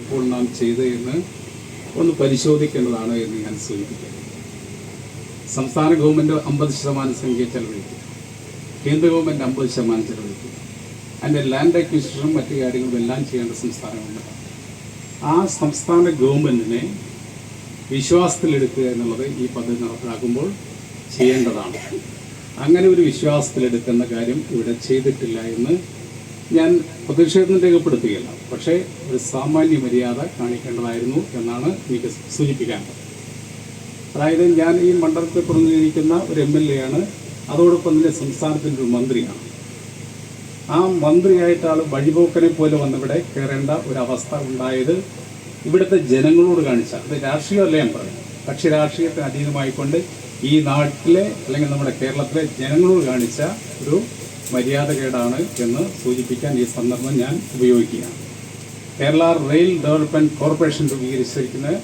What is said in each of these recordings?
ഇപ്പോൾ നാം ചെയ്തതെന്ന് ഒന്ന് പരിശോധിക്കേണ്ടതാണ് എന്ന് ഞാൻ സൂചിപ്പിക്കുന്നു. സംസ്ഥാന ഗവൺമെന്റ് അമ്പത് ശതമാനം സംഖ്യ ചെലവഴിക്കും. കേന്ദ്ര ഗവൺമെന്റ് അമ്പത് ശതമാനം ചെലവഴിക്കും. അതിന്റെ ലാൻഡ് അക്വിസിഷനും മറ്റു കാര്യങ്ങളും എല്ലാം ചെയ്യേണ്ട സംസ്ഥാന ആ സംസ്ഥാന ഗവൺമെന്റിനെ വിശ്വാസത്തിലെടുക്കുക എന്നുള്ളത് ഈ പദ്ധതി നടപ്പിലാക്കുമ്പോൾ ചെയ്യേണ്ടതാണ്. അങ്ങനെ ഒരു വിശ്വാസത്തിലെടുക്കുന്ന കാര്യം ഇവിടെ ചെയ്തിട്ടില്ല എന്ന് ഞാൻ പ്രതിഷേധം രേഖപ്പെടുത്തുകയില്ല. പക്ഷേ ഒരു സാമാന്യ മര്യാദ കാണിക്കേണ്ടതായിരുന്നു എന്നാണ് എനിക്ക് സൂചിപ്പിക്കാനുള്ളത് അതായത് ഞാൻ ഈ മണ്ഡലത്തെ പ്രതിനിധീകരിക്കുന്ന ഒരു എം എൽ എ ആണ് അതോടൊപ്പം തന്നെ സംസ്ഥാനത്തിന്റെ ഒരു മന്ത്രിയാണ്. ആ മന്ത്രിയായിട്ട് വഴിപോക്കനെ പോലെ വന്നിവിടെ കയറേണ്ട ഒരു അവസ്ഥ ഉണ്ടായത് ഇവിടുത്തെ ജനങ്ങളോട് കാണിച്ച അത് രാഷ്ട്രീയമല്ല ഞാൻ പറയുന്നത്. കക്ഷി രാഷ്ട്രീയത്തിന് അതീതമായിക്കൊണ്ട് ഈ നാട്ടിലെ അല്ലെങ്കിൽ നമ്മുടെ കേരളത്തിലെ ജനങ്ങളോട് കാണിച്ച ഒരു മര്യാദകേടാണ് എന്ന് സൂചിപ്പിക്കാൻ ഈ സന്ദർഭം ഞാൻ ഉപയോഗിക്കുകയാണ്. കേരള റെയിൽ ഡെവലപ്മെന്റ് കോർപ്പറേഷൻ രൂപീകരിച്ചിരിക്കുന്നത്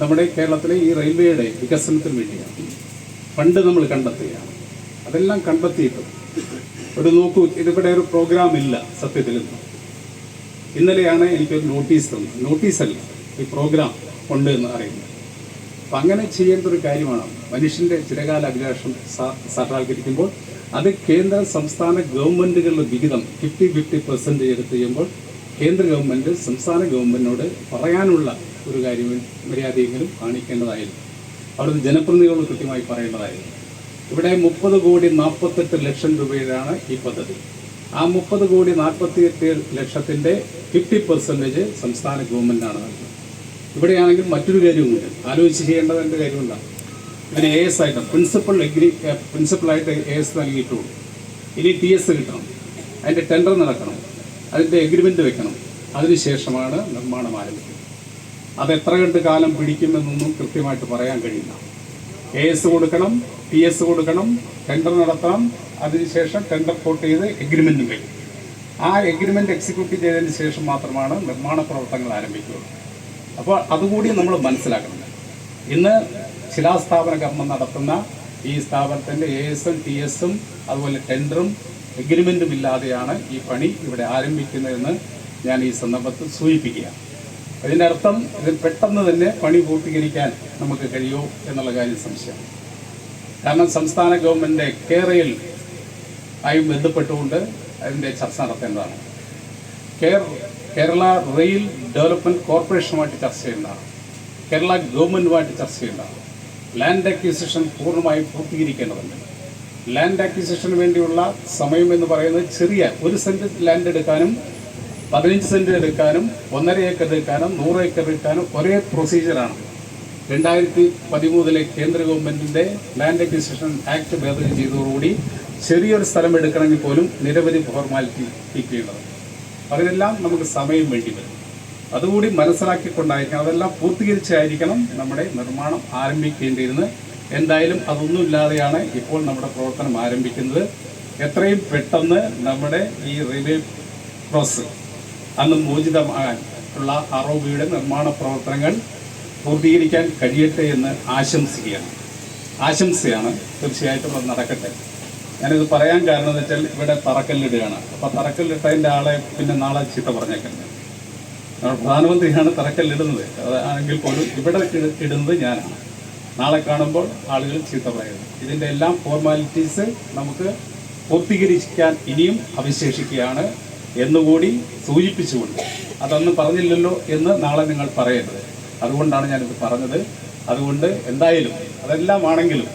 നമ്മുടെ കേരളത്തിലെ ഈ റെയിൽവേയുടെ വികസനത്തിന് വേണ്ടിയാണ്. ഫണ്ട് നമ്മൾ കണ്ടെത്തുകയാണ് അതെല്ലാം കണ്ടെത്തിയിട്ടും ഒരു നോക്കൂ ഇതിവിടെ ഒരു പ്രോഗ്രാം ഇല്ല സത്യത്തിൽ ഇന്ന്. ഇന്നലെയാണ് എനിക്കൊരു നോട്ടീസ് തന്നത്. നോട്ടീസല്ല ഈ പ്രോഗ്രാം ഉണ്ട് എന്ന് അറിയുന്നത്. അപ്പം അങ്ങനെ ചെയ്യേണ്ട ഒരു കാര്യമാണ് മനുഷ്യന്റെ ചിരകാല അഭിലാഷം സാക്ഷാത്കരിക്കുമ്പോൾ അത് കേന്ദ്ര സംസ്ഥാന ഗവൺമെന്റുകളുടെ വിഹിതം ഫിഫ്റ്റി ഫിഫ്റ്റി പെർസെന്റ് എടുത്ത് ചെയ്യുമ്പോൾ കേന്ദ്ര ഗവൺമെന്റ് സംസ്ഥാന ഗവൺമെന്റിനോട് പറയാനുള്ള ഒരു കാര്യം മര്യാദയെങ്കിലും കാണിക്കേണ്ടതായിരുന്നു. അവിടുത്തെ ജനപ്രതിനിധികളോട് കൃത്യമായി പറയേണ്ടതായിരുന്നു. ഇവിടെ മുപ്പത് കോടി നാൽപ്പത്തെട്ട് ലക്ഷം രൂപയിലാണ് ഈ പദ്ധതി. ആ മുപ്പത് കോടി നാൽപ്പത്തിയെട്ട് ലക്ഷത്തിന്റെ ഫിഫ്റ്റി പെർസെന്റേജ് സംസ്ഥാന ഗവൺമെന്റാണ് നൽകുന്നത്. ഇവിടെയാണെങ്കിൽ മറ്റൊരു കാര്യവുമുണ്ട്. ആലോചിച്ച് ചെയ്യേണ്ടതിന്റെ കാര്യമുണ്ടാകും ഇതിന് എ എസ് ആയിട്ട് പ്രിൻസിപ്പൽ എഗ്രി പ്രിൻസിപ്പളായിട്ട് എ എസ് നൽകിയിട്ടുള്ളൂ. ഇനി ടി എസ് കിട്ടണം. അതിന്റെ ടെൻഡർ നടക്കണം. അതിന്റെ എഗ്രിമെന്റ് വെക്കണം. അതിനുശേഷമാണ് നിർമ്മാണം ആരംഭിക്കുന്നത്. അത് എത്ര കണ്ട് കാലം പിടിക്കുമെന്നൊന്നും കൃത്യമായിട്ട് പറയാൻ കഴിയില്ല. എ എസ് കൊടുക്കണം ടി എസ് കൊടുക്കണം ടെൻഡർ നടത്തണം. അതിനുശേഷം ടെൻഡർ കോട്ട് ചെയ്ത് എഗ്രിമെന്റും കഴിയും ആ എഗ്രിമെന്റ് എക്സിക്യൂട്ട് ചെയ്തതിന് ശേഷം മാത്രമാണ് നിർമ്മാണ പ്രവർത്തനങ്ങൾ ആരംഭിക്കുക അപ്പോൾ അതുകൂടി നമ്മൾ മനസ്സിലാക്കണം. ഇന്ന് ശിലാസ്ഥാപന കർമ്മം നടത്തുന്ന ഈ സ്ഥാപനത്തിന്റെ എ എസും ടി എസും അതുപോലെ ടെൻഡറും എഗ്രിമെന്റും ഇല്ലാതെയാണ് ഈ പണി ഇവിടെ ആരംഭിക്കുന്നതെന്ന് ഞാൻ ഈ സന്ദർഭത്തിൽ സൂചിപ്പിക്കുക അതിന്റെ അർത്ഥം ഇതിൽ പെട്ടെന്ന് തന്നെ പണി പൂർത്തീകരിക്കാൻ നമുക്ക് കഴിയുമോ എന്നുള്ള കാര്യം സംശയം കാരണം സംസ്ഥാന ഗവൺമെന്റ് കേരയിൽ ആയി ബന്ധപ്പെട്ടുകൊണ്ട് അതിന്റെ ചർച്ച നടത്തേണ്ടതാണ്. കേര കേരള റെയിൽ ഡെവലപ്മെന്റ് കോർപ്പറേഷനുമായിട്ട് ചർച്ച ചെയ്യേണ്ടതാണ് കേരള ഗവൺമെന്റുമായിട്ട് ചർച്ച ചെയ്യേണ്ടതാണ് ലാൻഡ് അക്വിസിഷൻ പൂർണമായും പൂർത്തീകരിക്കേണ്ടതുണ്ട്. ലാൻഡ് അക്വിസിഷന് വേണ്ടിയുള്ള സമയം എന്ന് പറയുന്നത് ചെറിയ ഒരു സെന്റ് ലാൻഡ് എടുക്കാനും പതിനഞ്ച് സെന്റ് എടുക്കാനും ഒന്നര ഏക്കർ എടുക്കാനും നൂറ് ഏക്കർ എടുക്കാനും ഒരേ പ്രൊസീജിയറാണ് രണ്ടായിരത്തി പതിമൂന്നിലെ കേന്ദ്ര ഗവൺമെന്റിന്റെ ലാൻഡ് അക്വിസിഷൻ ആക്ട് ഭേദഗതി ചെയ്തതോടുകൂടി ചെറിയൊരു സ്ഥലം എടുക്കണമെങ്കിൽ പോലും നിരവധി ഫോർമാലിറ്റി ചെയ്യേണ്ടത് അതിനെല്ലാം നമുക്ക് സമയം വേണ്ടി വരും. അതുകൂടി മനസ്സിലാക്കിക്കൊണ്ടായിരിക്കണം അതെല്ലാം പൂർത്തീകരിച്ചായിരിക്കണം നമ്മുടെ നിർമ്മാണം ആരംഭിക്കേണ്ടിയിരുന്നത്. എന്തായാലും അതൊന്നുമില്ലാതെയാണ് ഇപ്പോൾ നമ്മുടെ പ്രവർത്തനം ആരംഭിക്കുന്നത്. എത്രയും പെട്ടെന്ന് നമ്മുടെ ഈ റെയിൽവേ ക്രോസ് അന്ന് ഉള്ള ആർ നിർമ്മാണ പ്രവർത്തനങ്ങൾ പൂർത്തീകരിക്കാൻ കഴിയട്ടെ എന്ന് ആശംസിക്കുകയാണ്. ആശംസയാണ് തീർച്ചയായിട്ടും അത് നടക്കട്ടെ. ഞാനിത് പറയാൻ കാരണം എന്ന് വെച്ചാൽ ഇവിടെ തറക്കല്ലിടുകയാണ്. അപ്പോൾ തറക്കല്ലിട്ടതിന്റെ ആളെ പിന്നെ നാളെ ചീത്ത പറഞ്ഞേക്കല്ലേ പ്രധാനമന്ത്രിയാണ് തറക്കല്ലിടുന്നത്. അതാണെങ്കിൽ പോലും ഇവിടെ ഇടുന്നത് ഞാനാണ്. നാളെ കാണുമ്പോൾ ആളുകൾ ചീത്ത പറയുന്നത് ഇതിന്റെ എല്ലാം ഫോർമാലിറ്റീസ് നമുക്ക് പൂർത്തീകരിക്കാൻ ഇനിയും അവശേഷിക്കുകയാണ് എന്നുകൂടി സൂചിപ്പിച്ചുകൊണ്ട്. അതൊന്നും പറഞ്ഞില്ലല്ലോ എന്ന് നാളെ നിങ്ങൾ പറയരുത്. അതുകൊണ്ടാണ് ഞാനിത് പറഞ്ഞത്. അതുകൊണ്ട് എന്തായാലും അതെല്ലാം ആണെങ്കിലും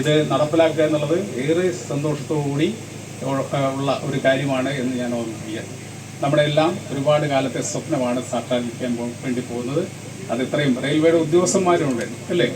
ഇത് നടപ്പിലാക്കുക എന്നുള്ളത് ഏറെ സന്തോഷത്തോടുകൂടി ഉള്ള ഒരു കാര്യമാണ് എന്ന് ഞാൻ ഓർമ്മിപ്പിക്കുകയാണ്. നമ്മുടെ എല്ലാം ഒരുപാട് കാലത്തെ സ്വപ്നമാണ് സാക്ഷാത്കരിക്കാൻ വേണ്ടി പോകുന്നത്. അത് ഇത്രയും. റെയിൽവേയുടെ ഉദ്യോഗസ്ഥന്മാരുണ്ട് അല്ലേ?